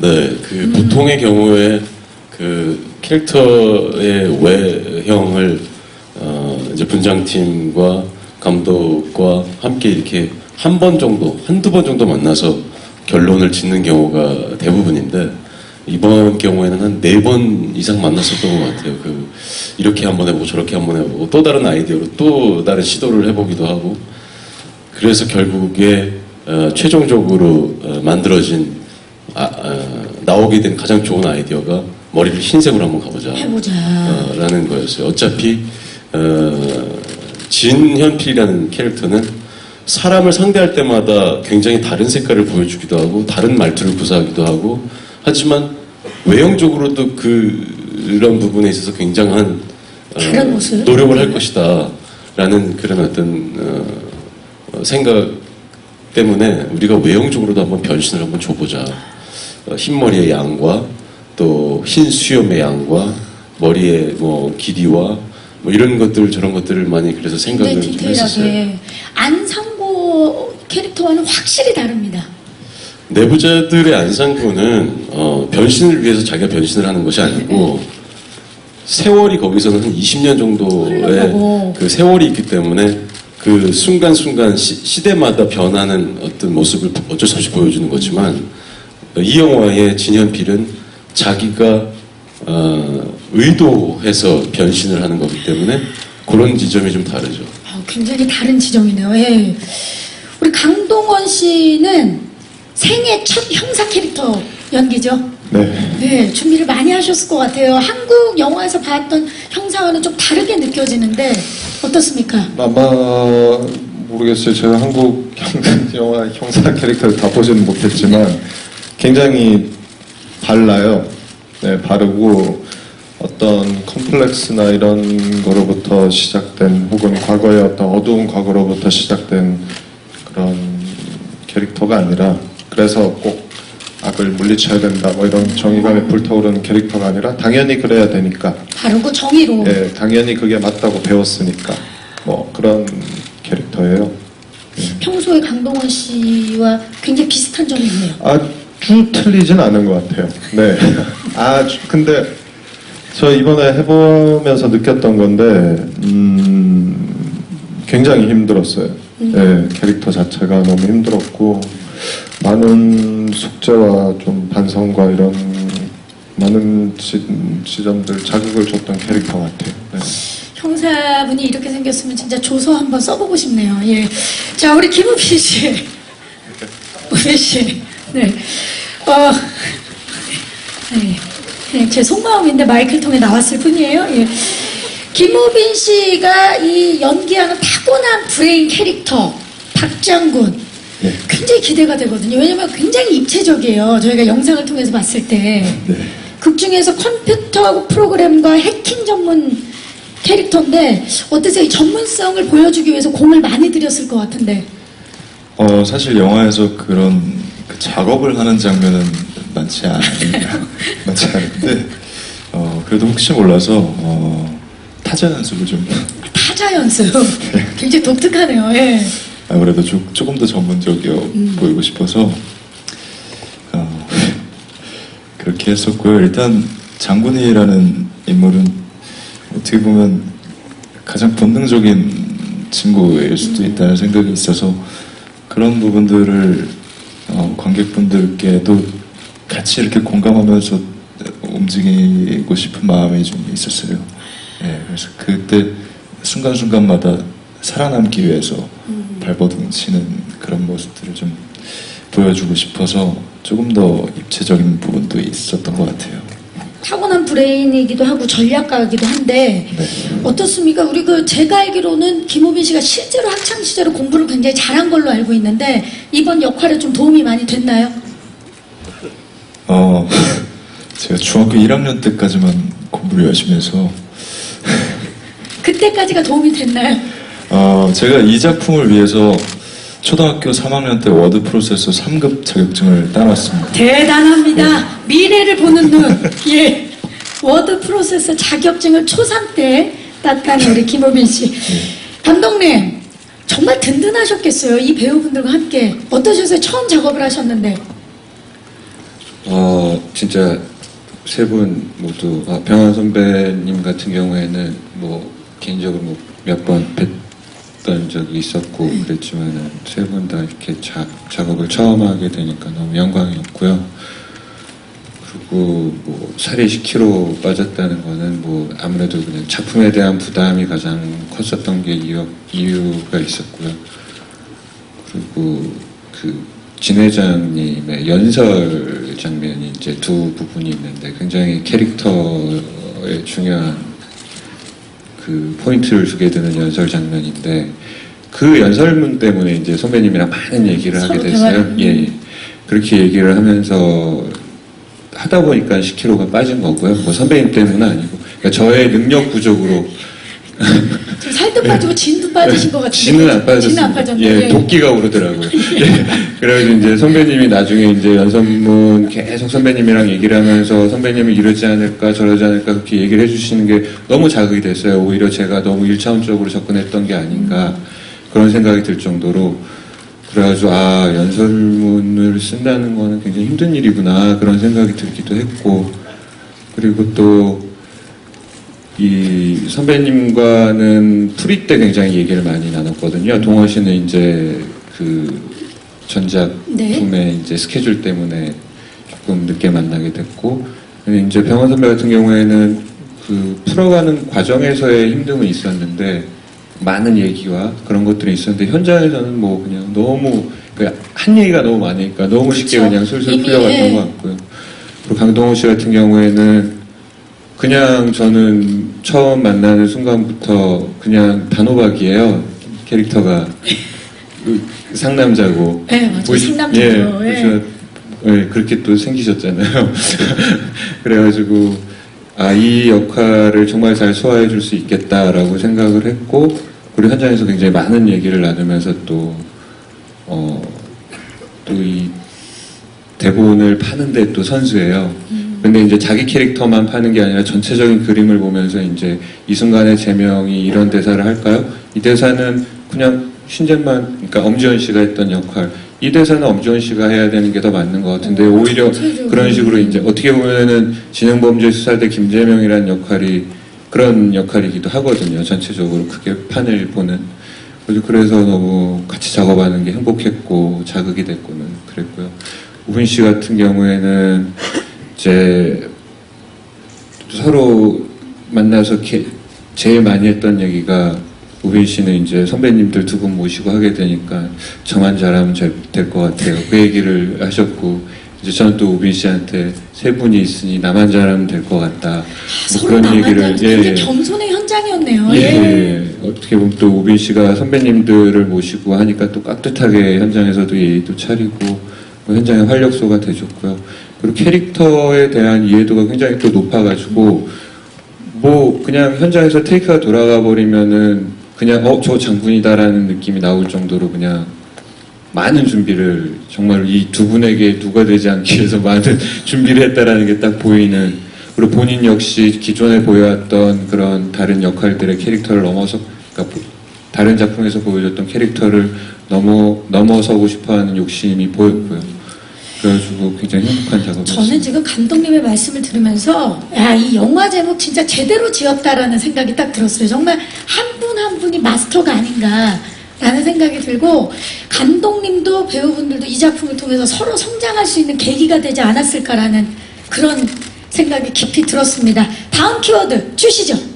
네, 그 보통의 경우에 그 캐릭터의 외형을 어, 이제 분장팀과 감독과 함께 이렇게 한 번 정도, 한두 번 정도 만나서 결론을 짓는 경우가 대부분인데 이번 경우에는 한 네 번 이상 만났었던 것 같아요. 그 이렇게 한번 해보고 저렇게 한번 해보고 또 다른 아이디어로 또 다른 시도를 해보기도 하고 그래서 결국에 어, 최종적으로 어, 만들어진 아, 어, 나오게 된 가장 좋은 아이디어가 머리를 흰색으로 한번 가보자 해보자. 어, 라는 거였어요. 어차피 어, 진현필이라는 캐릭터는 사람을 상대할 때마다 굉장히 다른 색깔을 보여주기도 하고 다른 말투를 구사하기도 하고 하지만 외형적으로도 그런 부분에 있어서 굉장한 어, 다른 모습? 노력을 할 것이다 라는 그런 어떤 어, 어, 생각 때문에 우리가 외형적으로도 한번 변신을 한번 줘보자 어, 흰머리의 양과 또 흰 수염의 양과 머리의 뭐 길이와 뭐 이런 것들 저런 것들을 많이 그래서 생각을 굉장히 좀 했었어요. 안상고 캐릭터와는 확실히 다릅니다. 내부자들의 안상구는 어, 변신을 위해서 자기가 변신을 하는 것이 아니고 세월이 거기서는 한 20년 정도의. 그 세월이 있기 때문에 그 순간순간 시, 대마다 변하는 어떤 모습을 어쩔 수 없이 보여주는 거지만 이 영화의 진현필은 자기가 어, 의도해서 변신을 하는 거기 때문에 그런 지점이 좀 다르죠. 아, 굉장히 다른 지점이네요. 예. 우리 강동원 씨는 생애 첫 형사 캐릭터 연기죠. 네. 네, 준비를 많이 하셨을 것 같아요. 한국 영화에서 봤던 형사와는 좀 다르게 느껴지는데 어떻습니까? 아마 모르겠어요. 제가 한국 형- 영화 형사 캐릭터를 다 보지는 못했지만 굉장히 발라요. 네, 바르고 어떤 컴플렉스나 이런 거로부터 시작된 혹은 과거의 어떤 어두운 과거로부터 시작된 그런 캐릭터가 아니라 그래서 꼭 악을 물리쳐야 된다 뭐 이런 정의감에 불타오르는 캐릭터가 아니라 당연히 그래야 되니까 바르고 정의로. 예, 당연히 그게 맞다고 배웠으니까 뭐 그런 캐릭터예요. 평소에 강동원 씨와 굉장히 비슷한 점이 있네요. 아 주 틀리진 않은 것 같아요. 네. 아주 근데 저 이번에 해보면서 느꼈던 건데 음, 굉장히 힘들었어요. 예, 캐릭터 자체가 너무 힘들었고 많은 숙제와 좀 반성과 이런 많은 지, 지점들 자극을 줬던 캐릭터 같아요. 네. 형사분이 이렇게 생겼으면 진짜 조서 한번 써보고 싶네요. 예. 자, 우리 김우빈 씨. 우빈 씨. 네. 어, 네. 네, 제 속마음인데 마이크를 통해 나왔을 뿐이에요. 예. 김우빈 씨가 이 연기하는 타고난 브레인 캐릭터, 박장군. 네. 굉장히 기대가 되거든요. 왜냐면 굉장히 입체적이에요. 저희가 영상을 통해서 봤을 때. 극 중에서 컴퓨터하고 프로그램과 해킹 전문 캐릭터인데 어떠세요? 이 전문성을 보여주기 위해서 공을 많이 들였을 것 같은데. 어, 사실 영화에서 그런 그 작업을 하는 장면은 많지 않아요. 많지 않은데, 어, 그래도 혹시 몰라서, 어, 타자 연습을 좀, 타자 연습. 굉장히 독특하네요. 예. 아무래도 조, 조금 더 전문적이어 보이고 싶어서, 어, 그렇게 했었고요. 일단, 장군이라는 인물은 어떻게 보면 가장 본능적인 친구일 수도 있다는 생각이 있어서 그런 부분들을 어, 관객분들께도 같이 이렇게 공감하면서 움직이고 싶은 마음이 좀 있었어요. 예, 그래서 그때 순간순간마다 살아남기 위해서 발버둥 치는 그런 모습들을 좀 보여주고 싶어서 조금 더 입체적인 부분도 있었던 것 같아요. 타고난 브레인이기도 하고 전략가이기도 한데 네. 어떻습니까? 우리 그 제가 알기로는 김우빈 씨가 실제로 학창 시절에 공부를 굉장히 잘한 걸로 알고 있는데 이번 역할에 좀 도움이 많이 됐나요? 어, 제가 중학교 1학년 때까지만 공부를 열심히 해서 그때까지가 도움이 됐나요? 어, 제가 이 작품을 위해서 초등학교 3학년 때 워드 프로세서 3급 자격증을 따놨습니다. 대단합니다. 미래를 보는 눈. 예. 워드 프로세서 자격증을 초3 때 땄다는 우리 김호빈 씨. 감독님, 정말 든든하셨겠어요. 이 배우분들과 함께. 어떠셨어요? 처음 작업을 하셨는데. 어, 진짜 세 분 모두, 아, 병환 선배님 같은 경우에는 뭐, 개인적으로 뭐 몇번 뵀던 적이 있었고, 그랬지만은 세분 다 이렇게 자, 작업을 처음 하게 되니까 너무 영광이었고요. 그리고 뭐, 살이 10kg 빠졌다는 거는 뭐, 아무래도 그냥 작품에 대한 부담이 가장 컸었던 게 이유, 이유가 있었고요. 그리고 그 진회장님의 연설 장면이 이제 두 부분이 있는데 굉장히 캐릭터에 중요한 그 포인트를 주게 되는 연설 장면인데 그 연설문 때문에 이제 선배님이랑 많은 얘기를 하게 됐어요. 예, 예. 그렇게 얘기를 하면서 하다 보니까 10kg가 빠진 거고요. 뭐 선배님 때문은 아니고 그러니까 저의 능력 부족으로 좀 살도 빠지고 진도 빠지신 것 같은데. 진은 안 빠졌어요. 진은 안. 예, 도끼가 오르더라고요. 예. 그래서 이제 선배님이 나중에 이제 연설문 계속 선배님이랑 얘기를 하면서 선배님이 이러지 않을까 저러지 않을까 그렇게 얘기를 해주시는 게 너무 자극이 됐어요. 오히려 제가 너무 일차원적으로 접근했던 게 아닌가 그런 생각이 들 정도로 그래가지고 아 연설문을 쓴다는 거는 굉장히 힘든 일이구나 그런 생각이 들기도 했고 그리고 또 이 선배님과는 프리 때 굉장히 얘기를 많이 나눴거든요. 동원 씨는 이제 그 전작품의 이제 스케줄 때문에 조금 늦게 만나게 됐고, 근데 이제 병원 선배 같은 경우에는 그 풀어가는 과정에서의 힘듦은 있었는데 많은 얘기와 그런 것들이 있었는데 현장에서는 뭐 그냥 너무 그한 얘기가 너무 많으니까 너무 쉽게 그쵸. 그냥 술술 풀려갔던 예. 것 같고요. 그리고 강동원 씨 같은 경우에는 그냥 저는 처음 만나는 순간부터 그냥 단호박이에요. 캐릭터가 그 상남자고. 네, 맞아요. 상남자고, 예, 예. 보시면, 예, 그렇게 또 생기셨잖아요. 그래가지고 아 이 역할을 정말 잘 소화해 줄 수 있겠다라고 생각을 했고 그리고 현장에서 굉장히 많은 얘기를 나누면서 또 어, 또 이 대본을 파는데 또 선수예요. 근데 이제 자기 캐릭터만 파는 게 아니라 전체적인 그림을 보면서 이제 이 순간에 제명이 이런 대사를 할까요? 이 대사는 그냥 신재만, 그러니까 엄지원 씨가 했던 역할. 이 대사는 엄지원 씨가 해야 되는 게 더 맞는 것 같은데 어, 오히려. 그런 식으로 이제 어떻게 보면은 진흥범죄 수사대 김재명이라는 역할이 그런 역할이기도 하거든요. 전체적으로 크게 판을 보는. 그래서 너무 같이 작업하는 게 행복했고 자극이 됐고는 그랬고요. 우빈 씨 같은 경우에는 이제 서로 만나서 게- 제일 많이 했던 얘기가 우빈 씨는 이제 선배님들 두 분 모시고 하게 되니까 저만 잘하면 될 것 같아요. 그 얘기를 하셨고 이제 저는 또 우빈 씨한테 세 분이 있으니 나만 잘하면 될 것 같다. 뭐 서로 나만한 굉장히 겸손의 현장이었네요. 예, 예. 예. 어떻게 보면 또 우빈 씨가 선배님들을 모시고 하니까 또 깍듯하게 현장에서도 예의도 차리고 뭐 현장의 활력소가 돼줬고요. 그리고 캐릭터에 대한 이해도가 굉장히 또 높아가지고 뭐 그냥 현장에서 테이크가 돌아가 버리면은 그냥 어 저 장군이다라는 느낌이 나올 정도로 그냥 많은 준비를 정말 이 두 분에게 누가 되지 않기 위해서 많은 준비를 했다라는 게 딱 보이는 그리고 본인 역시 기존에 보여왔던 그런 다른 역할들의 캐릭터를 넘어서 그러니까 보- 다른 작품에서 보여줬던 캐릭터를 넘어 넘어서고 싶어하는 욕심이 보였고요. 그래가지고 굉장히 행복한 작업이었어요. 저는 지금 감독님의 말씀을 들으면서 야, 이 영화 제목 진짜 제대로 지었다라는 생각이 딱 들었어요. 정말 한 분한 분이 마스터가 아닌가 라는 생각이 들고 감독님도 배우분들도 이 작품을 통해서 서로 성장할 수 있는 계기가 되지 않았을까라는 그런 생각이 깊이 들었습니다. 다음 키워드 주시죠.